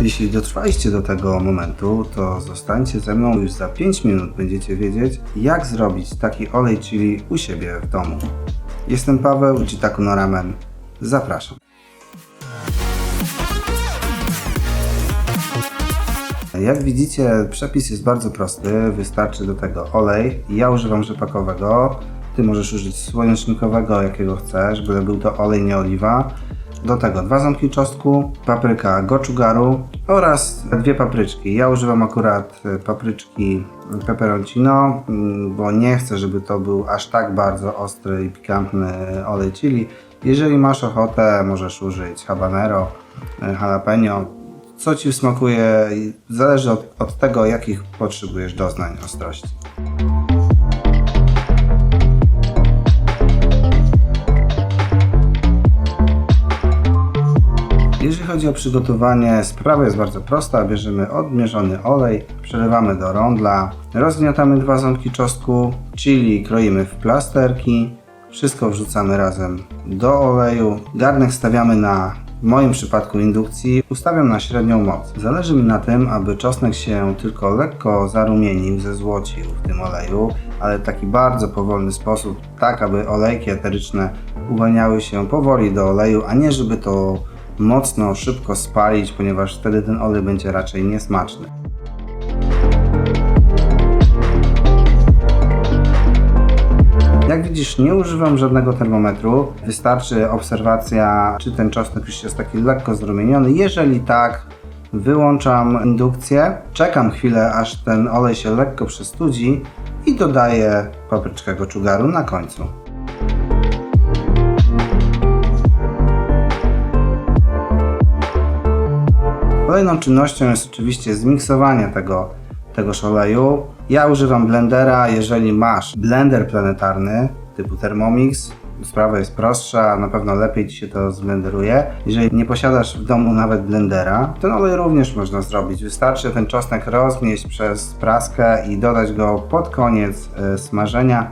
Jeśli dotrwaliście do tego momentu, to zostańcie ze mną już za 5 minut będziecie wiedzieć, jak zrobić taki olej chili u siebie w domu. Jestem Paweł, Jitaku no Ramen. Zapraszam. Jak widzicie, przepis jest bardzo prosty. Wystarczy do tego olej. Ja używam rzepakowego. Ty możesz użyć słonecznikowego, jakiego chcesz, byle był to olej, nie oliwa. Do tego dwa ząbki czosnku, papryka gochugaru oraz dwie papryczki. Ja używam akurat e, papryczki peperoncino, mm, bo nie chcę, żeby to był aż tak bardzo ostry i pikantny olej chili. Jeżeli masz ochotę, możesz użyć habanero, e, jalapeno, co Ci smakuje, zależy od, od tego, jakich potrzebujesz doznań ostrości. Chodzi o przygotowanie, sprawa jest bardzo prosta. Bierzemy odmierzony olej, przelewamy do rondla, rozgniatamy dwa ząbki czosnku, chili kroimy w plasterki, wszystko wrzucamy razem do oleju. Garnek stawiamy na, w moim przypadku indukcji, ustawiam na średnią moc. Zależy mi na tym, aby czosnek się tylko lekko zarumienił, zezłocił w tym oleju, ale w taki bardzo powolny sposób, tak aby olejki eteryczne uwalniały się powoli do oleju, a nie żeby to mocno, szybko spalić, ponieważ wtedy ten olej będzie raczej niesmaczny. Jak widzisz, nie używam żadnego termometru. Wystarczy obserwacja, czy ten czosnek już jest taki lekko zrumieniony. Jeżeli tak, wyłączam indukcję, czekam chwilę, aż ten olej się lekko przestudzi i dodaję papryczkę gochugaru na końcu. Kolejną czynnością jest oczywiście zmiksowanie tego, tegoż oleju. Ja używam blendera, jeżeli masz blender planetarny typu Thermomix, sprawa jest prostsza, na pewno lepiej Ci się to zblenderuje. Jeżeli nie posiadasz w domu nawet blendera, ten olej również można zrobić. Wystarczy ten czosnek rozmieść przez praskę i dodać go pod koniec e, smażenia.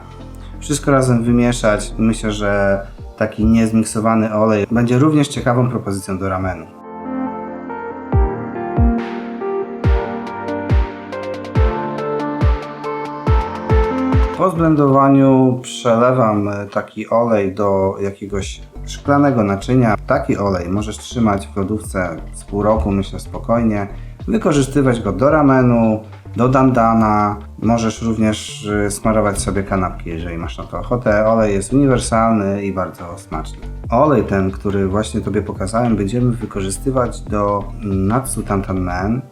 Wszystko razem wymieszać. Myślę, że taki niezmiksowany olej będzie również ciekawą propozycją do ramenu. Po zblendowaniu przelewam e, taki olej do jakiegoś szklanego naczynia. Taki olej możesz trzymać w lodówce z pół roku, myślę spokojnie. Wykorzystywać go do ramenu, do dandana. Możesz również e, smarować sobie kanapki, jeżeli masz na to ochotę. Olej jest uniwersalny i bardzo smaczny. Olej ten, który właśnie Tobie pokazałem, będziemy wykorzystywać do Natsu Tantan Men.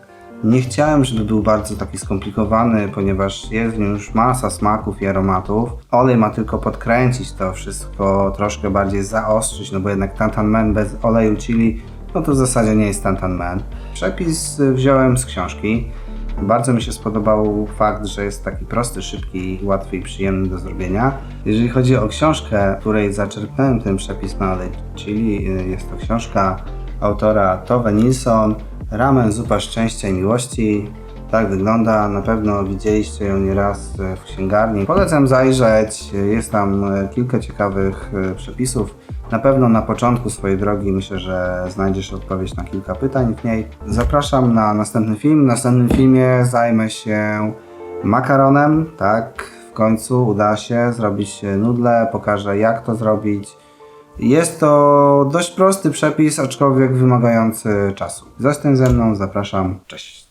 Nie chciałem, żeby był bardzo taki skomplikowany, ponieważ jest w nim już masa smaków i aromatów. Olej ma tylko podkręcić to wszystko, troszkę bardziej zaostrzyć, no bo jednak Tantan Men bez oleju chili, no to w zasadzie nie jest Tantan Men. Przepis wziąłem z książki. Bardzo mi się spodobał fakt, że jest taki prosty, szybki, łatwy i przyjemny do zrobienia. Jeżeli chodzi o książkę, której zaczerpnąłem ten przepis na olej chili, y, jest to książka autora Tove Nilsson, Ramen, zupa szczęścia i miłości. Tak wygląda, na pewno widzieliście ją nieraz e, w księgarni. Polecam zajrzeć, jest tam e, kilka ciekawych e, przepisów. Na pewno na początku swojej drogi myślę, że znajdziesz odpowiedź na kilka pytań w niej. Zapraszam na następny film. W następnym filmie zajmę się makaronem, tak, w końcu uda się zrobić nudle, pokażę jak to zrobić. Jest to dość prosty przepis, aczkolwiek wymagający czasu. Zostań ze mną, zapraszam. Cześć.